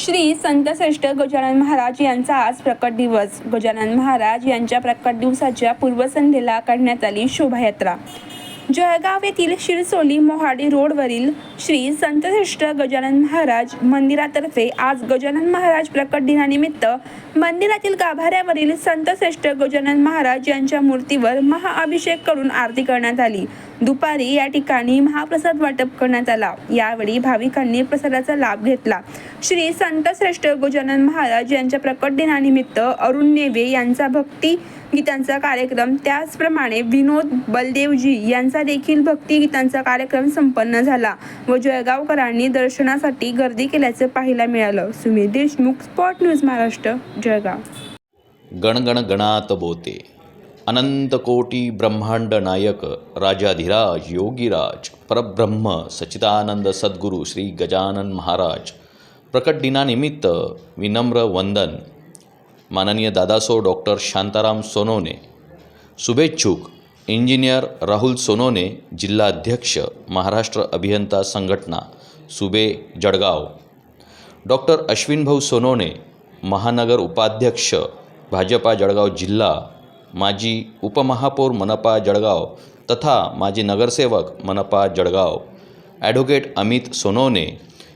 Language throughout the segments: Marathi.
श्री संतश्रेष्ठ गजानन महाराज यांचा आज प्रकट दिवस. गजानन महाराज यांच्या प्रकट दिवसाच्या पूर्वसंध्येला काढण्यात आली शोभायात्रा. जळगाव येथील शिरसोली मोहाडी रोडवरील श्री संतश्रेष्ठ गजानन महाराज मंदिरातर्फे आज गजानन महाराज प्रकट दिनानिमित्त मंदिरातील गाभाऱ्यावरील संतश्रेष्ठ गजानन महाराज यांच्या मूर्तीवर महाअभिषेक करून आरती करण्यात आली. दुपारी या ठिकाणी महाप्रसाद वाटप करण्यात आला. यावेळी भाविकांनी प्रसादाचा लाभ घेतला. श्री संतश्रेष्ठ गजानन महाराज यांच्या प्रकट दिनानिमित्त अरुण नेवे यांचा भक्ती गीतांचा कार्यक्रम. त्याचप्रमाणे विनोद बलदेवजी यांचा देखील भक्ती गीतांचा कार्यक्रम संपन्न झाला व जळगावकरांनी दर्शनासाठी गर्दी केल्याचं पाहायला मिळालं. Sumit Deshmukh spot news Maharashtra Jalgaon. गणगण गणात बोते. अनंत कोटी ब्रह्मांड नायक राजाधिराज योगीराज परब्रह्म सचिदानंद सद्गुरू श्री गजानन महाराज. प्रकट दिनानिमित्त विनम्र वंदन. माननीय दादासो डॉक्टर शांताराम सोनवणे शुभेच्छुक इंजिनियर राहुल सोनवणे जिल्हाध्यक्ष महाराष्ट्र अभियंता संघटना, सुबे जळगाव. डॉक्टर अश्विन अश्विनभाऊ सोनवणे महानगर उपाध्यक्ष, भाजपा जळगाव जिल्हा, माजी उपमहापौर मनपा जळगाव तथा माजी नगरसेवक मनपा जळगाव. ॲडव्होकेट अमित सोनवणे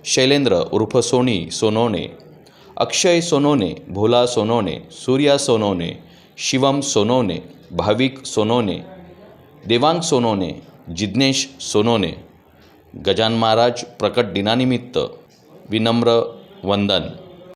शैलेंद्र उर्फ़ सोनी सोनवणे अक्षय सोनोने भोला सोनोने सूर्या सोनोने शिवम सोनोने भाविक सोनोने देवांग सोनोने जिज्ञेश सोनोने गजान महाराज प्रकट दिनानिमित्त विनम्र वंदन.